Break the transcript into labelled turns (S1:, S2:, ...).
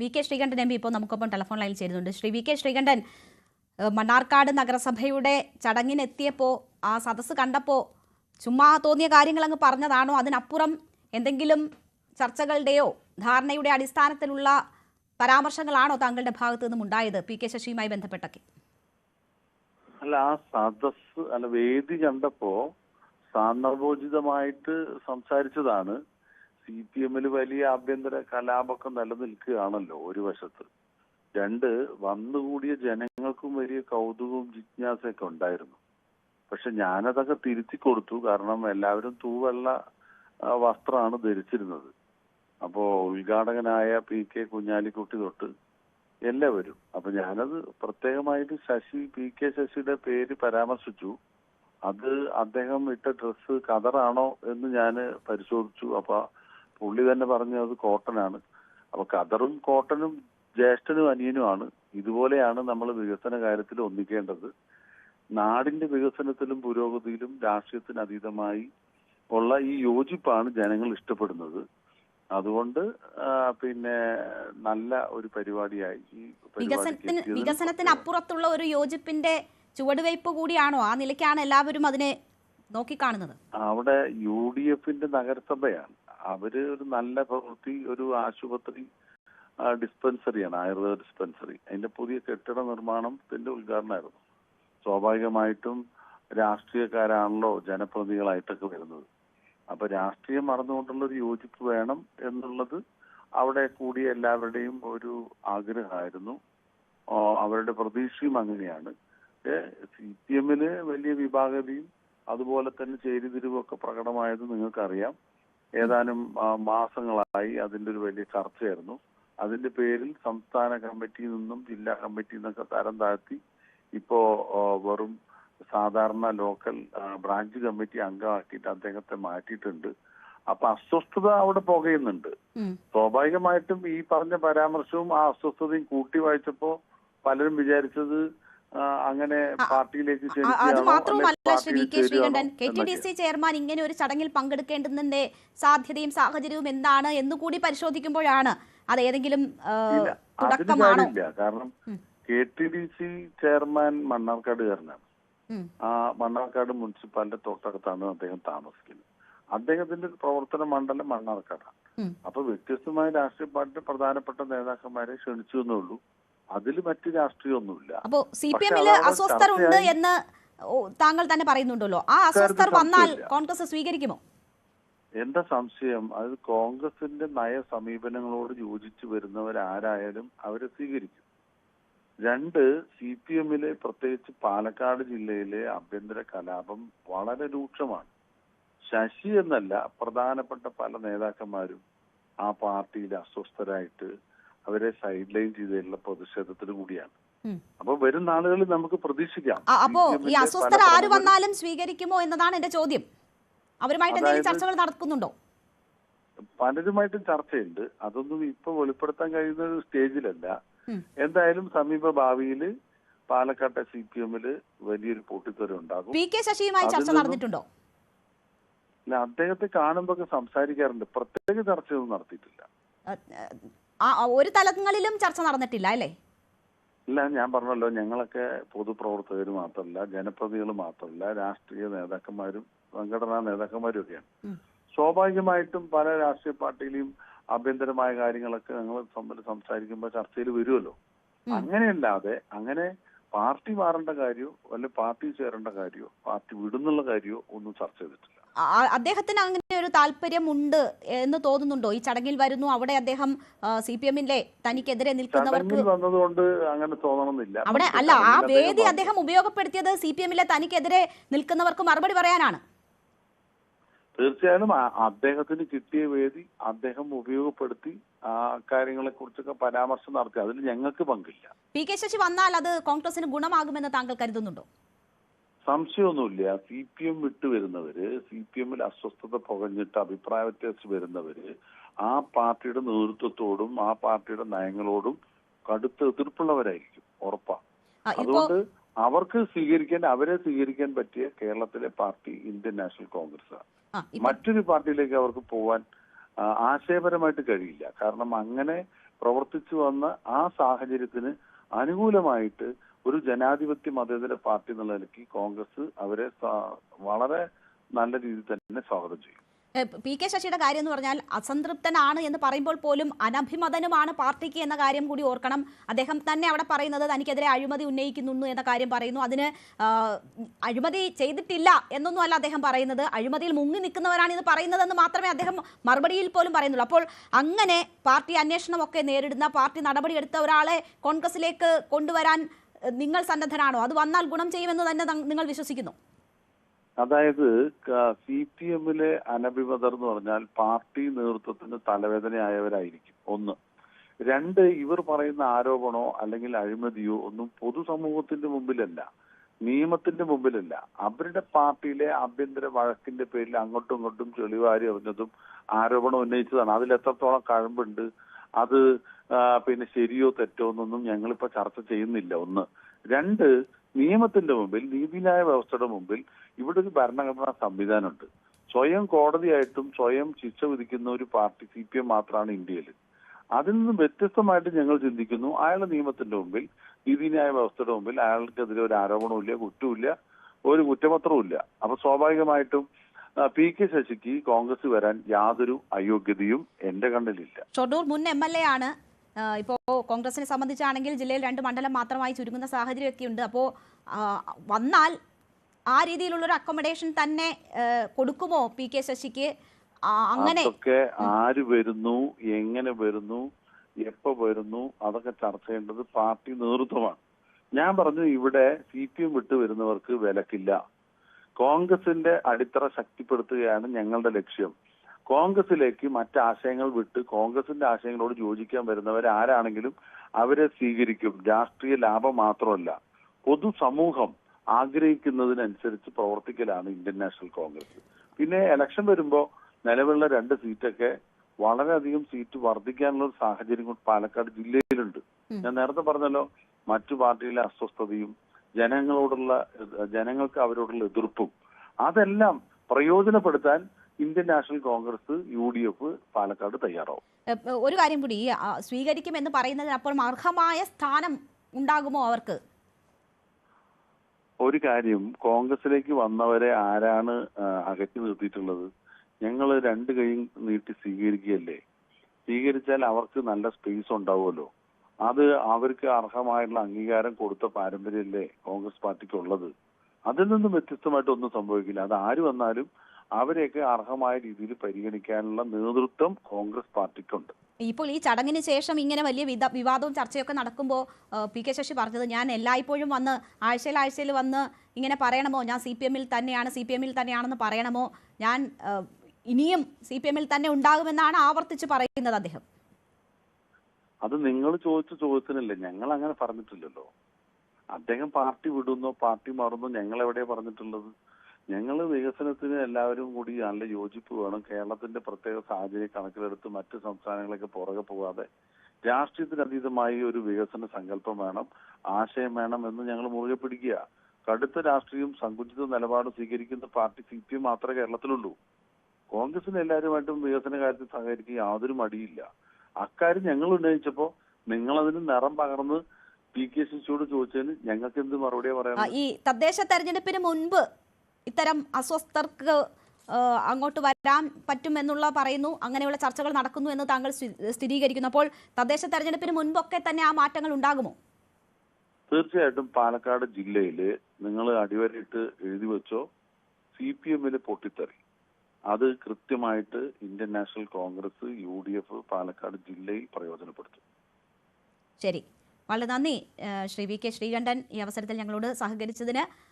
S1: V K Sreekandan M P ഇപ്പോൾ നമുക്കൊപ്പം telephone ലൈനിൽ ചേരുന്നുണ്ട്. ശ്രീ വി കെ ശ്രീകണ്ഠൻ മണ്ണാർക്കാട് നഗരസഭയുടെ ചടങ്ങിനെത്തിയപ്പോൾ ആ സദസ്സ് കണ്ടപ്പോൾ ചുമ്മാ തോന്നിയ കാര്യങ്ങൾ അങ്ങ് പറഞ്ഞതാണോ? അതിനപ്പുറം എന്തെങ്കിലും ചർച്ചകളുടെയോ ധാരണയുടെ അടിസ്ഥാനത്തിലുള്ള പരാമർശങ്ങളാണോ താങ്കളുടെ ഭാഗത്തു നിന്നും ഉണ്ടായത്? പി കെ ശശിയുമായി ബന്ധപ്പെട്ടൊക്കെ.
S2: അല്ല ആ സദസ് അല്ല വേദി കണ്ടപ്പോ സാന്ദർഭോചിതമായിട്ട് സംസാരിച്ചതാണ്. സി പി എമ്മിൽ വലിയ ആഭ്യന്തര കലാപമൊക്കെ നിലനിൽക്കുകയാണല്ലോ ഒരു വശത്ത്. രണ്ട് വന്നുകൂടിയ ജനങ്ങൾക്കും വലിയ കൗതുകവും ജിജ്ഞാസയൊക്കെ ഉണ്ടായിരുന്നു. പക്ഷെ ഞാനതൊക്കെ തിരുത്തി കൊടുത്തു. കാരണം എല്ലാവരും തൂവെള്ള വസ്ത്രമാണ് ധരിച്ചിരുന്നത്. അപ്പോ ഉദ്ഘാടകനായ പി കെ കുഞ്ഞാലിക്കുട്ടി തൊട്ട് എല്ലാവരും അപ്പൊ ഞാനത് പ്രത്യേകമായിട്ട് ശശി പി കെ ശശിയുടെ പേര് പരാമർശിച്ചു. അത് അദ്ദേഹം ഇട്ട ഡ്രസ്സ് കതറാണോ എന്ന് ഞാൻ പരിശോധിച്ചു. അപ്പൊ പുള്ളി തന്നെ പറഞ്ഞു അത് കോട്ടനാണ് അപ്പൊ കദറും കോട്ടനും ജ്യേഷ്ഠനും അനിയനുമാണ് ഇതുപോലെയാണ് നമ്മൾ വികസന കാര്യത്തിൽ ഒന്നിക്കേണ്ടത്. നാടിന്റെ വികസനത്തിലും പുരോഗതിയിലും രാഷ്ട്രീയത്തിന് അതീതമായി ഉള്ള ഈ യോജിപ്പാണ് ജനങ്ങൾ ഇഷ്ടപ്പെടുന്നത്. അതുകൊണ്ട് പിന്നെ നല്ല ഒരു പരിപാടിയായി ഈ
S1: വികസനത്തിന് വികസനത്തിന് അപ്പുറത്തുള്ള ഒരു യോജിപ്പിന്റെ ചുവടുവയ്പ് കൂടിയാണോ ആ നിലയ്ക്കാണ് എല്ലാവരും അതിനെ നോക്കിക്കാണുന്നത്?
S2: അവിടെ യു ഡി എഫിന്റെ നഗരസഭയാണ്. അവർ ഒരു നല്ല പ്രവൃത്തി ഒരു ആശുപത്രി ഡിസ്പെൻസറിയാണ് ആയുർവേദ ഡിസ്പെൻസറി. അതിന്റെ പുതിയ കെട്ടിട നിർമ്മാണത്തിന്റെ ഉദ്ഘാടനമായിരുന്നു. സ്വാഭാവികമായിട്ടും രാഷ്ട്രീയക്കാരാണല്ലോ ജനപ്രതിനിധികളായിട്ടൊക്കെ വരുന്നത്. അപ്പൊ രാഷ്ട്രീയം മറന്നുകൊണ്ടുള്ള ഒരു യോജിപ്പ് വേണം എന്നുള്ളത് അവിടെ കൂടിയ എല്ലാവരുടെയും ഒരു ആഗ്രഹമായിരുന്നു. അവരുടെ പ്രതീക്ഷയും അങ്ങനെയാണ്. സി പി എമ്മിന് വലിയ വിഭാഗതയും അതുപോലെ തന്നെ ചേരിതിരിവൊക്കെ പ്രകടമായത് നിങ്ങൾക്കറിയാം. ഏതാനും മാസങ്ങളായി അതിന്റെ ഒരു വലിയ ചർച്ചയായിരുന്നു. അതിന്റെ പേരിൽ സംസ്ഥാന കമ്മിറ്റിയിൽ നിന്നും ജില്ലാ കമ്മിറ്റിയിൽ നിന്നൊക്കെ തരം താഴ്ത്തി ഇപ്പോ വെറും സാധാരണ ലോക്കൽ ബ്രാഞ്ച് കമ്മിറ്റി അംഗമാക്കിയിട്ട് അദ്ദേഹത്തെ മാറ്റിയിട്ടുണ്ട്. അപ്പൊ അസ്വസ്ഥത അവിടെ പുകയുന്നുണ്ട്. സ്വാഭാവികമായിട്ടും ഈ പറഞ്ഞ പരാമർശവും ആ അസ്വസ്ഥതയും കൂട്ടി വായിച്ചപ്പോ പലരും വിചാരിച്ചത് അങ്ങനെ പാർട്ടിയിലേക്ക്
S1: അത്
S2: മാത്രമല്ല
S1: മാത്രവുമല്ല Shri V K Sreekandan. K T D C chairman ഇങ്ങനെ ഒരു ചടങ്ങിൽ പങ്കെടുക്കേണ്ടതിന്റെ സാധ്യതയും സാഹചര്യവും എന്താണ് എന്ന് കൂടി പരിശോധിക്കുമ്പോഴാണ് അത് ഏതെങ്കിലും തുടക്കമാണോ?
S2: കാരണം. K T D C chairman Mannarkkad
S1: കാരനാണ്
S2: ആ മണ്ണാർക്കാട് മുനിസിപ്പാലിന്റെ തൊട്ടടുത്താണ് അദ്ദേഹം താമസിക്കുന്നത്. അദ്ദേഹത്തിന്റെ പ്രവർത്തന മണ്ഡലം മണ്ണാർക്കാടാണ്. അപ്പൊ വ്യത്യസ്തമായ രാഷ്ട്രീയ പാർട്ടി പ്രധാനപ്പെട്ട നേതാക്കന്മാരെ ക്ഷണിച്ചു എന്നേ ഉള്ളൂ. അതിൽ മറ്റ് രാഷ്ട്രീയമൊന്നുമില്ല
S1: അപ്പോ സി പി
S2: എമ്മിൽ
S1: അസ്വസ്ഥരുണ്ട് എന്ന് താങ്കൾ തന്നെ പറയുന്നുണ്ടല്ലോ. ആ അസ്വസ്ഥർ വന്നാൽ കോൺഗ്രസ് സ്വീകരിക്കുമോ?
S2: എന്റെ സംശയം? അത് കോൺഗ്രസിന്റെ നയ സമീപനങ്ങളോട് യോജിച്ചു വരുന്നവരാരായാലും അവരെ സ്വീകരിക്കും. രണ്ട് സി പി എമ്മിലെ പ്രത്യേകിച്ച് പാലക്കാട് ജില്ലയിലെ ആഭ്യന്തര കലാപം വളരെ രൂക്ഷമാണ്. ശശി എന്നല്ല പ്രധാനപ്പെട്ട പല നേതാക്കന്മാരും ആ പാർട്ടിയിൽ അസ്വസ്ഥരായിട്ട് അവരെ സൈഡ് ലൈൻ ചെയ്തിട്ടുള്ള പ്രതിഷേധത്തിന് കൂടിയാണ്. അപ്പൊ വരും നാളുകളിൽ നമുക്ക് പ്രതീക്ഷിക്കാം.
S1: അപ്പോ ഈ
S2: ന്റെ
S1: അസ്വസ്ഥർ ആര് വന്നാലും സ്വീകരിക്കുമോ എന്നതാണ് എന്റെ ചോദ്യം. അവരുമായിട്ട് എന്തെങ്കിലും ചർച്ചകൾ നടക്കുന്നുണ്ടോ?
S2: പലരുമായിട്ടും ചർച്ചയുണ്ട്. അതൊന്നും ഇപ്പൊ വെളിപ്പെടുത്താൻ കഴിയുന്ന ഒരു സ്റ്റേജിലല്ല. എന്തായാലും സമീപ ഭാവിയിൽ പാലക്കാട്ടെ സി പി എമ്മിൽ വലിയൊരു പൊട്ടിത്തെറി ഉണ്ടാകും.
S1: പി കെ ശശിയുമായി ചർച്ച നടന്നിട്ടുണ്ടോ?
S2: അല്ല അദ്ദേഹത്തെ കാണുമ്പോ സംസാരിക്കാറുണ്ട്. പ്രത്യേക ചർച്ചയൊന്നും നടത്തിയിട്ടില്ല.
S1: ഒരു തലങ്ങളിലും ചർച്ച നടന്നിട്ടില്ല അല്ലേ?
S2: ഇല്ല ഞാൻ പറഞ്ഞല്ലോ ഞങ്ങളൊക്കെ പൊതുപ്രവർത്തകർ മാത്രമല്ല ജനപ്രതിനിധികൾ മാത്രമല്ല രാഷ്ട്രീയ നേതാക്കന്മാരും സംഘടനാ നേതാക്കന്മാരും ഒക്കെയാണ് സ്വാഭാവികമായിട്ടും പല രാഷ്ട്രീയ പാർട്ടിയിലെയും ആഭ്യന്തരമായ കാര്യങ്ങളൊക്കെ ഞങ്ങൾ തമ്മിൽ സംസാരിക്കുമ്പോൾ ചർച്ചയിൽ വരുമല്ലോ. അങ്ങനെയല്ലാതെ അങ്ങനെ പാർട്ടി മാറേണ്ട കാര്യമോ അല്ലെ പാർട്ടി ചേരേണ്ട കാര്യമോ പാർട്ടി വിടുന്നുള്ള കാര്യമോ ഒന്നും ചർച്ച ചെയ്തിട്ടില്ല.
S1: അദ്ദേഹത്തിന് അങ്ങനെ ഒരു താല്പര്യം ഉണ്ട് എന്ന് തോന്നുന്നുണ്ടോ? ഈ ചടങ്ങിൽ വരുന്നു അവിടെ അദ്ദേഹം സി പി എമ്മിന്റെ തനിക്കെതിരെ നിൽക്കുന്നവർക്ക്
S2: വന്നതുകൊണ്ട് അങ്ങനെ തോന്നണമെന്നില്ല.
S1: അവിടെ അല്ല ആ വേദി
S2: അദ്ദേഹം
S1: അദ്ദേഹം ഉപയോഗപ്പെടുത്തിയത് സി പി എമ്മിലെ തനിക്കെതിരെ നിൽക്കുന്നവർക്ക് മറുപടി പറയാനാണ്.
S2: തീർച്ചയായും ആ- അദ്ദേഹത്തിന് കിട്ടിയ വേദി അദ്ദേഹം ഉപയോഗപ്പെടുത്തി ആ കാര്യങ്ങളെ കുറിച്ചൊക്കെ പരാമർശം നടത്തി. അതിൽ ഞങ്ങൾക്ക് പങ്കില്ല.
S1: പി കെ ശശി വന്നാൽ അത് കോൺഗ്രസിന് ഗുണമാകുമെന്ന് താങ്കൾ കരുതുന്നുണ്ടോ?
S2: സംശയമൊന്നുമില്ല. സി പി എം വിട്ടുവരുന്നവര് സി പി എമ്മിൽ അസ്വസ്ഥത പുകഞ്ഞിട്ട് അഭിപ്രായ വ്യത്യാസം വരുന്നവര് ആ പാർട്ടിയുടെ നേതൃത്വത്തോടും ആ പാർട്ടിയുടെ നയങ്ങളോടും കടുത്ത എതിർപ്പുള്ളവരായിരിക്കും ഉറപ്പാ. അതുകൊണ്ട് അവർക്ക് സ്വീകരിക്കാൻ അവരെ സ്വീകരിക്കാൻ പറ്റിയ കേരളത്തിലെ പാർട്ടി ഇന്ത്യൻ നാഷണൽ കോൺഗ്രസ്
S1: ആ, ഇപ്പോ
S2: മറ്റൊരു പാർട്ടിയിലേക്ക് അവർക്ക് പോവാൻ ആശയപരമായിട്ട് കഴിയില്ല. കാരണം അങ്ങനെ പ്രവർത്തിച്ചു വന്ന ആ സാഹചര്യത്തിന് അനുകൂലമായിട്ട് ഒരു ജനാധിപത്യ മതേതര പാർട്ടി എന്നുള്ള നിലയ്ക്ക് കോൺഗ്രസ് അവരെ വളരെ നല്ല രീതിയിൽ തന്നെ സ്വാഗതം ചെയ്യും.
S1: പി കെ ശശിയുടെ കാര്യം എന്ന് പറഞ്ഞാൽ അസംതൃപ്തനാണ് എന്ന് പറയുമ്പോൾ പോലും അനഭിമതനുമാണ് പാർട്ടിക്ക് എന്ന കാര്യം കൂടി ഓർക്കണം. അദ്ദേഹം തന്നെ അവിടെ പറയുന്നത് തനിക്കെതിരെ അഴിമതി ഉന്നയിക്കുന്നു എന്ന കാര്യം പറയുന്നു. അതിന് അഴിമതി ചെയ്തിട്ടില്ല എന്നൊന്നും അല്ല അദ്ദേഹം പറയുന്നത്. അഴിമതിയിൽ മുങ്ങി നിൽക്കുന്നവരാണ് ഇത് പറയുന്നതെന്ന് മാത്രമേ അദ്ദേഹം മറുപടിയിൽ പോലും പറയുന്നുള്ളൂ. അപ്പോൾ അങ്ങനെ പാർട്ടി അന്വേഷണമൊക്കെ നേരിടുന്ന പാർട്ടി നടപടിയെടുത്ത ഒരാളെ കോൺഗ്രസിലേക്ക് കൊണ്ടുവരാൻ നിങ്ങൾ സന്നദ്ധരാണോ അത് വന്നാൽ ഗുണം ചെയ്യുമെന്ന് തന്നെ നിങ്ങൾ വിശ്വസിക്കുന്നു.
S2: അതായത് സി പി എമ്മിലെ അനഭിമതർ എന്ന് പറഞ്ഞാൽ പാർട്ടി നേതൃത്വത്തിന് തലവേദനയായവരായിരിക്കും. ഒന്ന്. രണ്ട് ഇവർ പറയുന്ന ആരോപണോ അല്ലെങ്കിൽ അഴിമതിയോ ഒന്നും പൊതുസമൂഹത്തിന്റെ മുമ്പിലല്ല നിയമത്തിന്റെ മുമ്പിലല്ല. അവരുടെ പാർട്ടിയിലെ ആഭ്യന്തര വഴക്കിന്റെ പേരിൽ അങ്ങോട്ടും ഇങ്ങോട്ടും ചെളിവാരി എറിഞ്ഞതും ആരോപണം ഉന്നയിച്ചതാണ്. അതിൽ എത്രത്തോളം കഴമ്പുണ്ട് അത് പിന്നെ ശരിയോ തെറ്റോ എന്നൊന്നും ഞങ്ങളിപ്പോ ചർച്ച ചെയ്യുന്നില്ല. ഒന്ന്. രണ്ട് നിയമത്തിന്റെ മുമ്പിൽ നീതിന്യായ വ്യവസ്ഥയുടെ മുമ്പിൽ ഇവിടെ ഒരു ഭരണഘടനാ സംവിധാനമുണ്ട്. സ്വയം കോടതിയായിട്ടും സ്വയം ശിക്ഷ വിധിക്കുന്ന ഒരു പാർട്ടി സി പി എം മാത്രമാണ് ഇന്ത്യയിൽ. അതിൽ നിന്നും വ്യത്യസ്തമായിട്ട് ഞങ്ങൾ ചിന്തിക്കുന്നു അയാളുടെ നിയമത്തിന്റെ മുമ്പിൽ നീതിന്യായ വ്യവസ്ഥയുടെ മുമ്പിൽ അയാൾക്കെതിരെ ഒരു ആരോപണവുമില്ല കുറ്റവുമില്ല ഒരു കുറ്റപത്രവുമില്ല. അപ്പൊ സ്വാഭാവികമായിട്ടും പി കെ ശശിക്ക് കോൺഗ്രസ് വരാൻ യാതൊരു അയോഗ്യതയും എന്റെ കണ്ണിലില്ല.
S1: ഷൊർണൂർ മുൻ എം എൽ എ ആണ്. ആ, ഇപ്പോ കോൺഗ്രസിനെ സംബന്ധിച്ചാണെങ്കിൽ ജില്ലയിൽ രണ്ട് മണ്ഡലം മാത്രമായി ചുരുങ്ങുന്ന സാഹചര്യമൊക്കെ ഉണ്ട് അപ്പോൾ വന്നാൽ ആ രീതിയിലുള്ളൊരു അക്കോമഡേഷൻ തന്നെ കൊടുക്കുമോ പി കെ ശശിക്ക്? അങ്ങനെ
S2: ആര് വരുന്നു എങ്ങനെ വരുന്നു എപ്പോ വരുന്നു അതൊക്കെ ചർച്ച ചെയ്യേണ്ടത് പാർട്ടി നേതൃത്വമാണ്. ഞാൻ പറഞ്ഞു ഇവിടെ സി പി എം വിട്ടു വരുന്നവർക്ക് വിലക്കില്ല. കോൺഗ്രസിന്റെ അടിത്തറ ശക്തിപ്പെടുത്തുകയാണ് ഞങ്ങളുടെ ലക്ഷ്യം. കോൺഗ്രസിലേക്ക് മറ്റ് ആശയങ്ങൾ വിട്ട് കോൺഗ്രസിന്റെ ആശയങ്ങളോട് യോജിക്കാൻ വരുന്നവർ ആരാണെങ്കിലും അവരെ സ്വീകരിക്കും. രാഷ്ട്രീയ ലാഭം മാത്രമല്ല പൊതുസമൂഹം ആഗ്രഹിക്കുന്നതിനനുസരിച്ച് പ്രവർത്തിക്കലാണ് ഇന്ത്യൻ നാഷണൽ കോൺഗ്രസ്. പിന്നെ ഇലക്ഷൻ വരുമ്പോ നിലവിലുള്ള രണ്ട് സീറ്റൊക്കെ വളരെയധികം സീറ്റ് വർദ്ധിക്കാനുള്ള ഒരു സാഹചര്യം കൊണ്ട് പാലക്കാട് ജില്ലയിലുണ്ട്. ഞാൻ നേരത്തെ പറഞ്ഞല്ലോ മറ്റു പാർട്ടിയിലെ അസ്വസ്ഥതയും ജനങ്ങളോടുള്ള ജനങ്ങൾക്ക് അവരോടുള്ള എതിർപ്പും അതെല്ലാം പ്രയോജനപ്പെടുത്താൻ Indian National Congress U D F Palakkad തയ്യാറാവും
S1: ഒരു കാര്യം കൂടി സ്വീകരിക്കും എന്ന് പറയുന്നതിന് അപ്പോൾ അർഹമായ സ്ഥാനം ഉണ്ടാകുമോ അവർക്ക്?
S2: ഒരു കാര്യം കോൺഗ്രസിലേക്ക് വന്നവരെ ആരാണ് അകറ്റി നിർത്തിയിട്ടുള്ളത്? ഞങ്ങൾ രണ്ട് കൈയും നീട്ടി സ്വീകരിക്കുകയല്ലേ? സ്വീകരിച്ചാൽ അവർക്ക് നല്ല സ്പേസ് ഉണ്ടാവുമല്ലോ. അത് അവർക്ക് അർഹമായിട്ടുള്ള അംഗീകാരം കൊടുത്ത പാരമ്പര്യമല്ലേ കോൺഗ്രസ് പാർട്ടിക്ക് ഉള്ളത് അതിൽ നിന്നും വ്യത്യസ്തമായിട്ട് ഒന്നും സംഭവിക്കില്ല. അത് ആര് വന്നാലും അവരെയൊക്കെ അർഹമായ രീതിയിൽ പരിഗണിക്കാനുള്ള നേതൃത്വം കോൺഗ്രസ് പാർട്ടിക്കുണ്ട്.
S1: ഇപ്പോൾ ഈ ചടങ്ങിന് ശേഷം ഇങ്ങനെ വലിയ വിവാദവും ചർച്ചയൊക്കെ നടക്കുമ്പോൾ പി കെ ശശി പറഞ്ഞത് ഞാൻ എല്ലായ്പ്പോഴും വന്ന് ആഴ്ചയിൽ ആഴ്ചയിൽ വന്ന് ഇങ്ങനെ പറയണമോ? ഞാൻ സി പി എമ്മിൽ തന്നെയാണ് സി പി എമ്മിൽ തന്നെയാണെന്ന് പറയണമോ? ഞാൻ ഇനിയും സി പി എമ്മിൽ തന്നെ ഉണ്ടാകുമെന്നാണ് ആവർത്തിച്ച് പറയുന്നത് അദ്ദേഹം.
S2: അത് നിങ്ങൾ ചോദിച്ച ചോദ്യത്തിനല്ലേ ഞങ്ങൾ അങ്ങനെ പറഞ്ഞിട്ടില്ലല്ലോ. അദ്ദേഹം പാർട്ടി വിടുന്നോ പാർട്ടി മാറുന്നോ ഞങ്ങൾ എവിടെയാ പറഞ്ഞിട്ടുള്ളത്? ഞങ്ങൾ വികസനത്തിന് എല്ലാവരും കൂടി നല്ല യോജിപ്പ് വേണം. കേരളത്തിന്റെ പ്രത്യേക സാഹചര്യം കണക്കിലെടുത്ത് മറ്റ് സംസ്ഥാനങ്ങളൊക്കെ പുറകെ പോകാതെ രാഷ്ട്രീയത്തിന് അതീതമായി ഒരു വികസന സങ്കല്പം വേണം ആശയം വേണം എന്ന് ഞങ്ങൾ മുറുകെ പിടിക്കുക. കടുത്ത രാഷ്ട്രീയം സങ്കുചിത നിലപാട് സ്വീകരിക്കുന്ന പാർട്ടി സി പി എം മാത്രമേ കേരളത്തിലുള്ളൂ. കോൺഗ്രസിന് എല്ലാവരുമായിട്ടും വികസന കാര്യത്തിൽ സഹകരിക്കുക യാതൊരു മടിയില്ല. അക്കാര്യം ഞങ്ങൾ ഉന്നയിച്ചപ്പോ നിങ്ങൾ അതിന് നിറം പകർന്ന് പി കെ ശശിയോട് ചോദിച്ചതിന് ഞങ്ങൾക്ക് എന്ത് മറുപടിയാ
S1: ആ,
S2: പറയാൻ
S1: ഈ തദ്ദേശ തെരഞ്ഞെടുപ്പിന് മുൻപ് ഇത്തരം അസ്വസ്ഥർക്ക് അങ്ങോട്ട് വരാൻ പറ്റുമെന്നുള്ള പറയുന്നു. അങ്ങനെയുള്ള ചർച്ചകൾ നടക്കുന്നു എന്ന് താങ്കൾ സ്ഥി- സ്ഥിരീകരിക്കുന്നു അപ്പോൾ തദ്ദേശ തെരഞ്ഞെടുപ്പിന് മുൻപൊക്കെ തന്നെ ആ മാറ്റങ്ങൾ ഉണ്ടാകുമോ?
S2: തീർച്ചയായിട്ടും പാലക്കാട് ജില്ലയിൽ നിങ്ങൾ അടിവരയിട്ട് എഴുതി വെച്ചോ സി പി എമ്മിൽ പൊട്ടിത്തെറി. അത് കൃത്യമായിട്ട് Indian National Congress U D F Palakkad ജില്ലയിൽ പ്രയോജനപ്പെടുത്തും.
S1: ശരി. വളരെ നന്ദി ശ്രീ വി കെ ശ്രീകണ്ഠൻ ഈ അവസരത്തിൽ ഞങ്ങളോട് സഹകരിച്ചതിന്.